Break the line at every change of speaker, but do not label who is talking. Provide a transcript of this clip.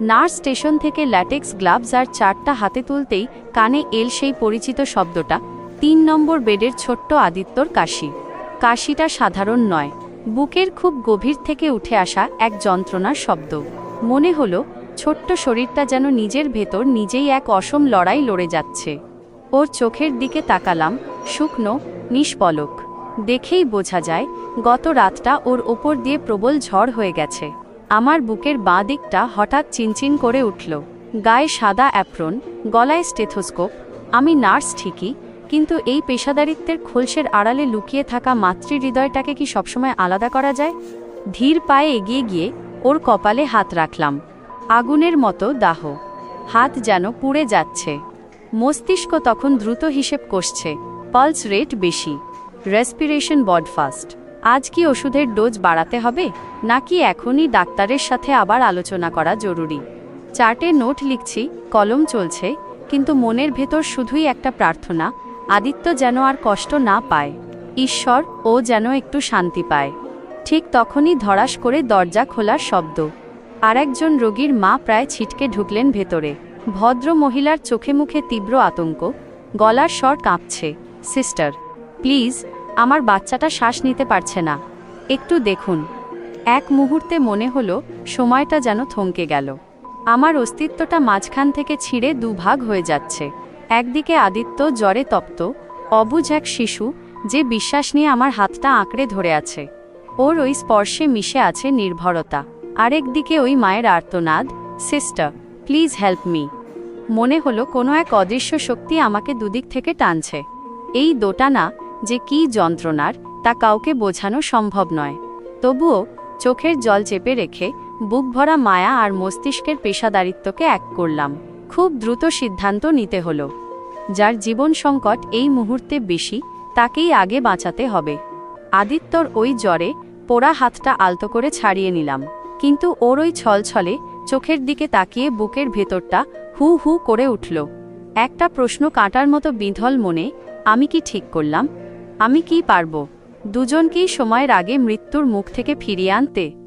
Nurse station থেকে latex gloves আর চারটা হাতে তুলতেই কানে এল সেই পরিচিত শব্দটা। তিন নম্বর বেডের ছোট্ট আদিত্যর কাশি। কাশিটা সাধারণ নয়, বুকের খুব গভীর থেকে উঠে আসা এক যন্ত্রণার শব্দ। মনে হলো, ছোট্ট শরীরটা যেন নিজের ভেতর নিজেই এক অসম লড়াই লড়ে যাচ্ছে। ওর চোখের দিকে তাকালাম, শুকনো, নিষ্পলক। দেখেই বোঝা যায়, গত রাতটা ওর ওপর দিয়ে প্রবল ঝড় হয়ে গেছে। আমার বুকের বাঁ দিকটা হঠাৎ চিনচিন করে উঠল। গায়ে সাদা অ্যাপ্রন, গলায় স্টেথোস্কোপ, আমি নার্স ঠিকই, কিন্তু এই পেশাদারিত্বের খোলসের আড়ালে লুকিয়ে থাকা মাতৃহৃদয়টাকে কি সবসময় আলাদা করা যায়? ধীর পায়ে এগিয়ে গিয়ে ওর কপালে হাত রাখলাম। আগুনের মতো দাহ। হাত যেন পুড়ে যাচ্ছে। মস্তিষ্ক তখন দ্রুত হিসেব কষছে পালস রেট বেশি। রেসপিরেশন বড ফাস্ট আজ কি ওষুধের ডোজ বাড়াতে হবে? নাকি এখনই ডাক্তারের সাথে আবার আলোচনা করা জরুরি? চার্টে নোট লিখছি, কলম চলছে, কিন্তু মনের ভেতর শুধুই একটা প্রার্থনা, আদিত্য যেন আর কষ্ট না পায়। ঈশ্বর, ও যেন একটু শান্তি পায়। ঠিক তখনই ধরাস করে দরজা খোলার শব্দ। আরেকজন রোগীর মা প্রায় ছিটকে ঢুকলেন ভেতরে। ভদ্র মহিলার চোখে মুখে তীব্র আতঙ্ক, গলার স্বর কাঁপছে, সিস্টার, প্লিজ আমার বাচ্চাটা শ্বাস নিতে পারছে না। একটু দেখুন। এক মুহূর্তে মনে হলো, সময়টা যেন থমকে গেল। আমার অস্তিত্বটা মাঝখান থেকে ছিঁড়ে দুভাগ হয়ে যাচ্ছে। একদিকে আদিত্য জ্বরে তপ্ত, অবুঝ এক শিশু যে বিশ্বাস নিয়ে আমার হাতটা আঁকড়ে ধরে আছে। ওর ওই স্পর্শে মিশে আছে নির্ভরতা। আরেকদিকে ওই মায়ের আর্তনাদ, সিস্টার, প্লিজ হেল্প মি। মনে হলো কোনো এক অদৃশ্য শক্তি আমাকে দুদিক থেকে টানছে। এই দোটানা যে কী যন্ত্রণার তা কাউকে বোঝানো সম্ভব নয়। তবুও চোখের জল চেপে রেখে বুক ভরা মায়া আর মস্তিষ্কের পেশাদারিত্বকে এক করলাম। খুব দ্রুত সিদ্ধান্ত নিতে হলো। যার জীবন সংকট এই মুহূর্তে বেশি, তাকেই আগে বাঁচাতে হবে। আদিত্যর ওই জ্বরে পোড়া হাতটা আলতো করে ছাড়িয়ে নিলাম। কিন্তু ওর ওই ছলছলে চোখের দিকে তাকিয়ে বুকের ভেতরটা হু হু করে উঠল। একটা প্রশ্ন কাটার মতো বিধল মনে আমি কি ঠিক করলাম? আমি কি পারব? দুজনকেই সময়ের আগে মৃত্যুর মুখ থেকে ফিরিয়ে আনতে।